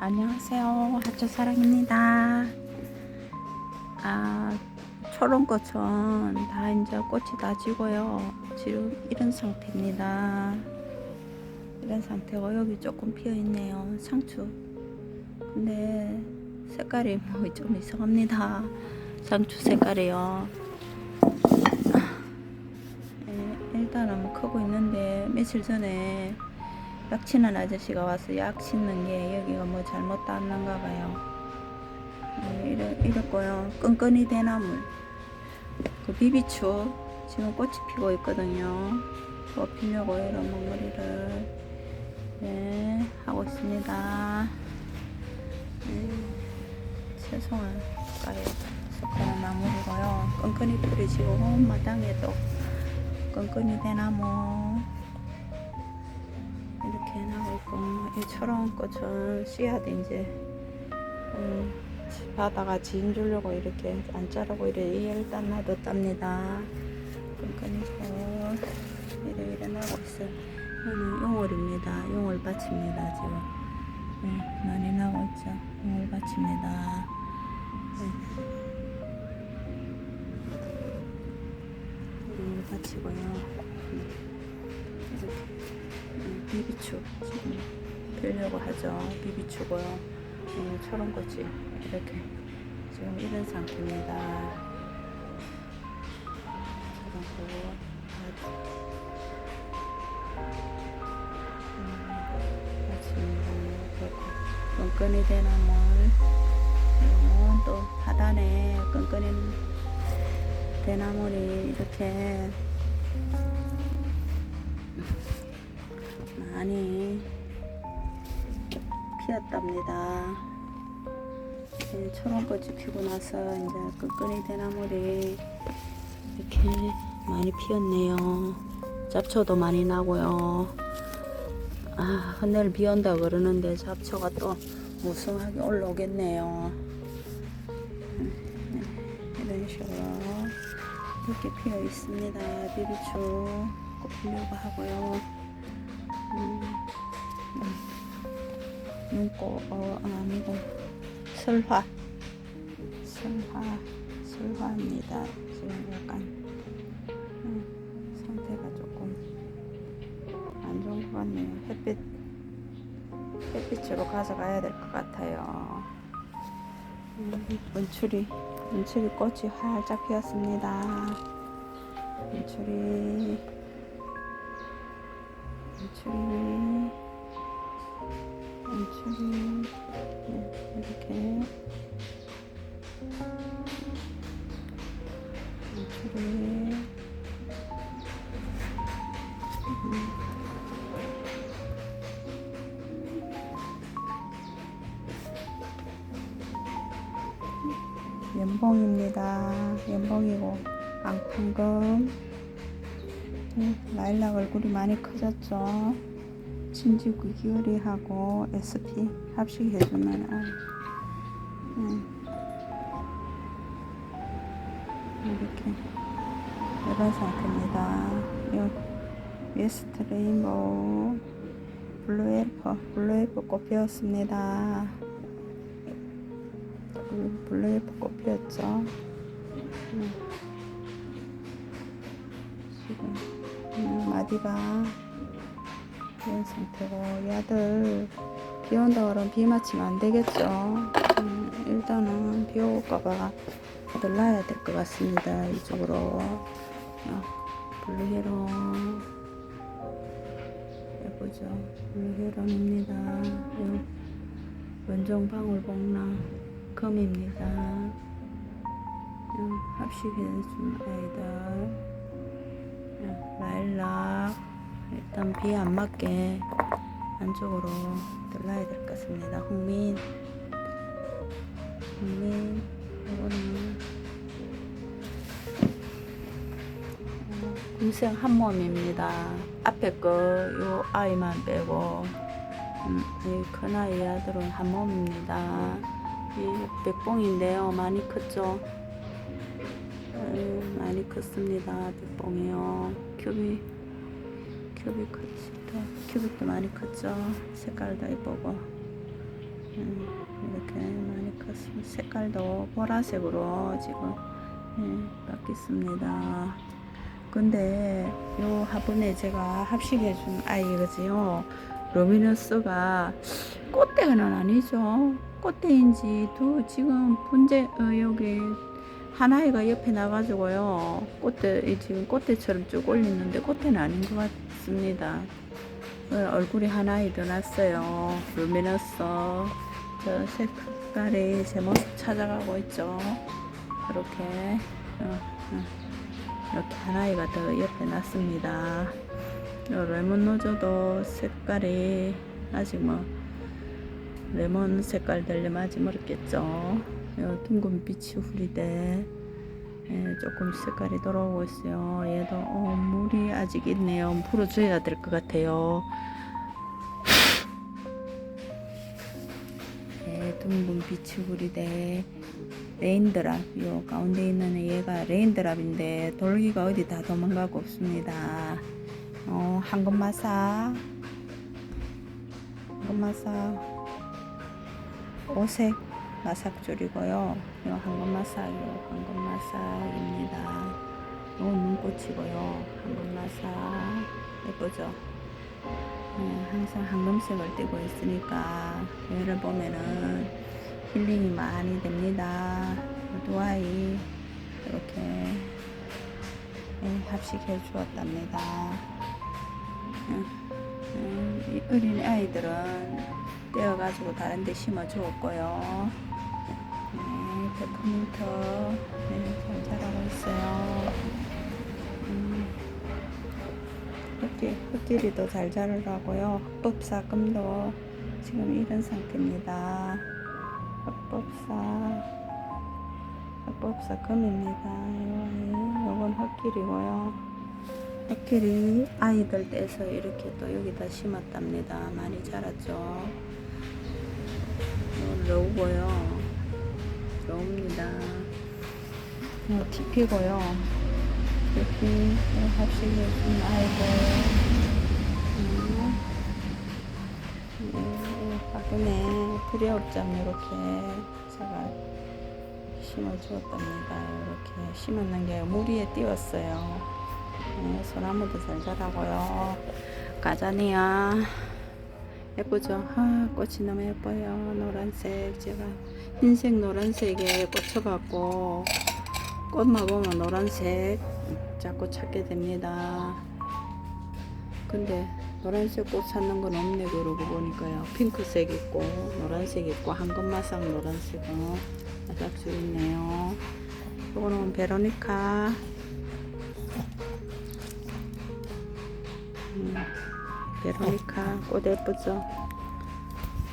안녕하세요. 하초사랑입니다. 아, 초롱꽃은 다 이제 꽃이 다 지고요. 지금 이런 상태입니다. 이런 상태고 여기 조금 피어 있네요. 상추. 근데 색깔이 뭐 좀 이상합니다. 상추 색깔이요. 예, 일단은 뭐 크고 있는데 며칠 전에 약 치는 아저씨가 와서 약 씻는 게 여기가 뭐 잘못 닿는가 봐요. 네, 이래, 이랬고요. 끈끈이 대나물. 그 비비추. 지금 꽃이 피고 있거든요. 꽃 피려고 이런 먹머리를 네, 하고 있습니다. 네, 최송한 가에 속하는 나물이고요. 끈끈이 온 마당에도 끈끈이 대나무 있고 이 초롱 꽃은 씨앗 이제 음, 바다가 지인 주려고 이렇게 안 자르고 이래 일단 놔뒀답니다. 끈끈이고 이래 이래 나고 있어요. 이거는 용월입니다. 용월밭입니다 지금. 네, 많이 나고 있죠. 용월밭입니다. 네. 용월밭이고요. 음, 비비추 피려고 하죠. 비비추고요. 음, 초롱꽃이 이렇게 지금 이런 상태입니다. 초롱꽃 맞습니다. 그렇고 끈끈이 대나물 또 하단에 끈끈이 대나물이 이렇게 많이 피었답니다. 네, 초롱꽃이 피고 나서 이제 끈끈이 대나물이 이렇게 많이 피었네요. 잡초도 많이 나고요. 아, 내일 비 온다 그러는데 잡초가 또 무성하게 올라오겠네요. 네, 이런 식으로 이렇게 피어 있습니다. 비비추 꼭 피려고 하고요. 음, 음. 어, 아니고, 설화. 설화, 설화입니다. 지금 약간, 음, 상태가 조금 안 좋은 것 같네요. 햇빛, 햇빛으로 가져가야 될 것 같아요. 음, 원추리, 원추리 꽃이 활짝 피었습니다. 원추리. 연출이 연출이 네, 이렇게 연출이 음. 연봉입니다. 연봉이고 앙팡금 네, 라일락 얼굴이 많이 커졌죠. 진지구 기어리하고 SP 합식해주면 네. 이렇게 이런 상태입니다. 요 웨스트 레인보우 블루 엘퍼 블루 엘퍼 꽃 피었습니다. 블루 엘퍼 꽃 피었죠. 네. 지금 음, 마디가. 이런 상태고 야들. 비 온다 그러면 비 맞히면 안 되겠죠. 음, 일단은 비 올까봐 야들 놔야 될 것 같습니다 이쪽으로. 어, 블루헤론. 예쁘죠. 블루헤론입니다. 요 원종 방울복랑 금입니다. 요 합식해준 아이들 라일락 일단 비에 안 맞게 안쪽으로 들러야 될 것 같습니다. 홍민 홍민 이거는 어, 금색 한 몸입니다. 앞에 거요 아이만 빼고 음, 이큰 아이 아들은 한 몸입니다. 이 백봉인데요. 많이 컸죠? 음, 많이 컸습니다. 백봉이요. 큐빅, 큐빅 컸습니다. 큐빅도 많이 컸죠. 색깔도 예쁘고. 음, 이렇게 많이 컸습니다. 색깔도 보라색으로 지금 예, 바뀌었습니다. 근데 요 화분에 제가 합식해준 아이거지요. 루미너스가 꽃대는 아니죠. 꽃대인지도 지금 분재 어, 여기 한 아이가 옆에 나가지고요. 꽃대 이 지금 꽃대처럼 쭉 올리는데 꽃대는 아닌 것 같습니다. 어, 얼굴이 한 아이 더 났어요. 루미너스 저 색깔이 제 모습 찾아가고 있죠. 이렇게 어, 어. 이렇게 한 아이가 더 옆에 났습니다. 요 레몬 노조도 색깔이 아직 뭐 레몬 색깔 되려면 아직 멀었겠죠. 요 둥근 빛이 후리대 예, 조금 색깔이 돌아오고 있어요. 얘도 어, 물이 아직 있네요. 풀어줘야 될 것 같아요. 예, 둥근 빛이 후리대 레인드랍 요 가운데 있는 얘가 레인드랍인데 돌기가 어디 다 도망가고 없습니다. 어, 황금마사 황금마사 오색 마삭줄이고요. 요 황금마사 요 황금마사입니다. 요 눈꽃이고요. 황금마사 예쁘죠? 네, 항상 황금색을 띠고 있으니까 얘를 보면은 힐링이 많이 됩니다. 두 아이 이렇게 예, 합식해 주었답니다. 음, 음, 이 어린 아이들은 떼어가지고 다른 데 심어 주었고요. 네, 페퍼민트 네, 잘 자라고 있어요. 음, 흑길, 흑길이도 잘 자라고요. 흑법사금도 지금 이런 상태입니다. 흑법사 흑법사 금입니다. 요- 요건 흑길이고요. 흑길이 아이들 떼서 이렇게 또 여기다 심었답니다. 많이 자랐죠. 이건 러우고요. 러우입니다. 요 TP고요. TP 합식해준 아이들. 음. 네, 바구니에 트리업장 이렇게 제가 심어 주었답니다. 이렇게 심었는 게물 위에 띄웠어요. 네, 소나무도 잘 자라고요. 가자니아 예쁘죠? 아, 꽃이 너무 예뻐요. 노란색 제가 흰색 노란색에 꽂혀갖고 꽃만 보면 노란색 자꾸 찾게 됩니다. 근데 노란색 꽃 찾는 건 없네 그러고 보니까요 핑크색 있고 노란색 있고 황금마삭 노란색은 마삭줄 있네요 이거는 베로니카 베로니카 꽃 예쁘죠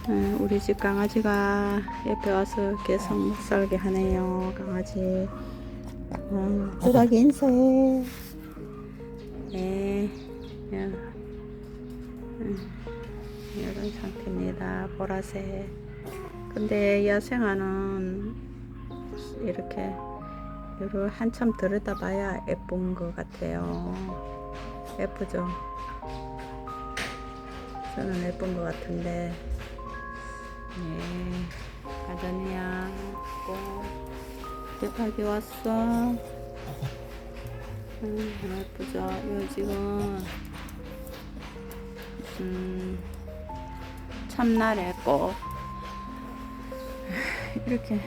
음, 우리 집 강아지가 옆에 와서 계속 못 살게 하네요 강아지 음, 뚜락이 인사해 네 야. 음, 이런 상태입니다. 보라색. 근데 야생화는 이렇게 이를 한참 들여다봐야 예쁜 것 같아요. 예쁘죠? 저는 예쁜 것 같은데. 네. 가자니야. 꽃. 대파기 왔어. 음, 예쁘죠? 이거 지금 음, 참나래 꽃 이렇게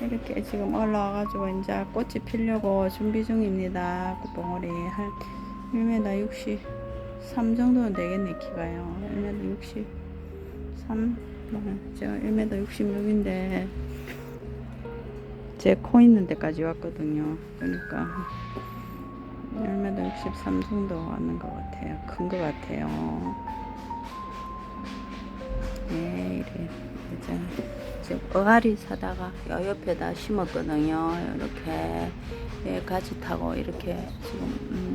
이렇게 지금 올라와가지고 이제 꽃이 피려고 준비 중입니다. 꽃봉오리 한 1m 63 정도는 되겠네 키가요. 1m 63 뭐, 제가 1m 66인데 제 코 있는 데까지 왔거든요. 그러니까 1m 63 정도 왔는 것 같아요. 큰 것 같아요. 네, 이래. 이제 지금 어가리 사다가 요 옆에다 심었거든요. 이렇게 예, 가지 타고 이렇게 지금 음,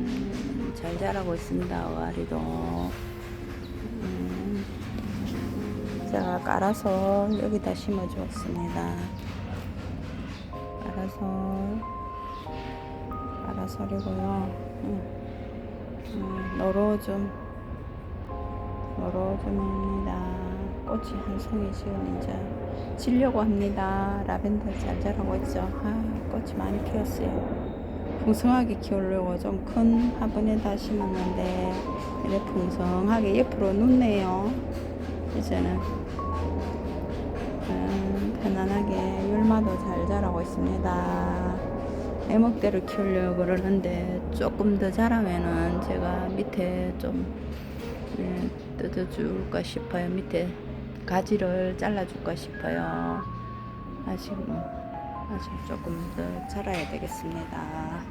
잘 자라고 있습니다. 어가리도. 음, 제가 깔아서 여기다 심어 주었습니다. 깔아서 깔아서리고요. 음, 음, 노로좀 노로좀입니다. 꽃이 한 송이 지금 이제 지려고 합니다. 라벤더 잘 자라고 있죠. 아, 꽃이 많이 피었어요. 풍성하게 키우려고 좀 큰 화분에 다 심었는데 이래 풍성하게 옆으로 눕네요. 이제는 음, 편안하게 율마도 잘 자라고 있습니다. 애목대로 키우려고 그러는데 조금 더 자라면은 제가 밑에 좀 예, 뜯어줄까 싶어요. 밑에 가지를 잘라줄까 싶어요. 아직 뭐 아직 조금 더 자라야 되겠습니다.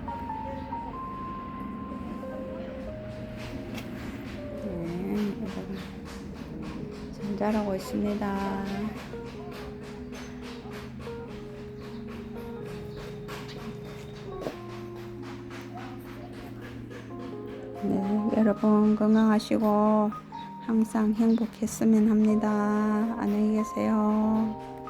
네, 잘 자라고 있습니다. 네, 여러분 건강하시고 항상 행복했으면 합니다. 안녕히 계세요.